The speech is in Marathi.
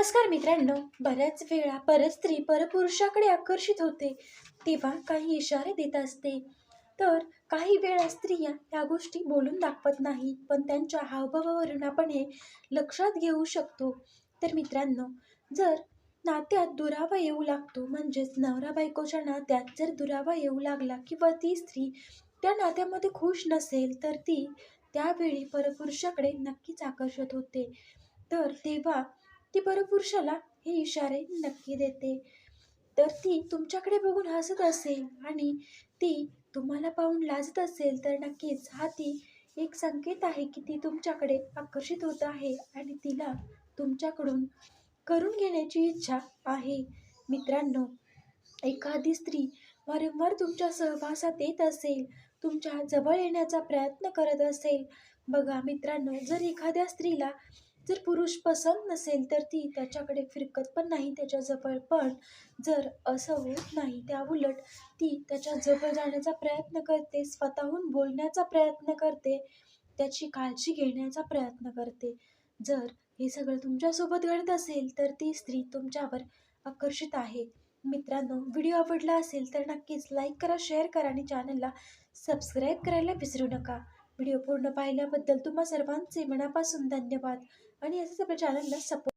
नमस्कार मित्रांनो. बऱ्याच वेळा परस्त्री परपुरुषाकडे आकर्षित होते तेव्हा काही इशारे देत असते. तर काही वेळा स्त्रिया या गोष्टी बोलून दाखवत नाही पण त्यांच्या हावभावावरून आपण हे लक्षात घेऊ शकतो. तर मित्रांनो जर नात्यात दुरावा येऊ लागतो म्हणजेच नवरा बायकोच्या नात्यात जर दुरावा येऊ लागला किंवा ती स्त्री त्या नात्यामध्ये खुश नसेल तर ती त्यावेळी परपुरुषाकडे नक्कीच आकर्षित होते. तर तेव्हा ती परपुरुषाला हे इशारे नक्की देते. तर ती तुमच्याकडे बघून हसत असेल आणि ती तुम्हाला पाहून लाजत असेल तर नक्कीच हा ती एक संकेत आहे की ती तुमच्याकडे आकर्षित होत आहे आणि तिला तुमच्याकडून करून घेण्याची इच्छा आहे. मित्रांनो एखादी स्त्री वारंवार तुमच्या सहवासात येत असेल तुमच्या जवळ येण्याचा प्रयत्न करत असेल. बघा मित्रांनो जर एखाद्या स्त्रीला जर पुरुष पसंत नसेल तर ती त्याच्याकडे फिरकत पण नाही त्याच्याजवळ. पण जर असं होत नाही त्या उलट ती त्याच्याजवळ जाण्याचा प्रयत्न करते स्वतःहून बोलण्याचा प्रयत्न करते त्याची काळजी घेण्याचा प्रयत्न करते. जर हे सगळं तुमच्यासोबत घडत असेल तर ती स्त्री तुमच्यावर आकर्षित आहे. मित्रांनो व्हिडिओ आवडला असेल तर नक्कीच लाईक करा शेअर करा आणि चॅनलला सबस्क्राईब करायला विसरू नका. व्हिडिओ पूर्ण पाहिल्याबद्दल तुम्हा सर्वांचे मनापासून धन्यवाद. आणि असंच आपल्या चॅनलला सपोर्ट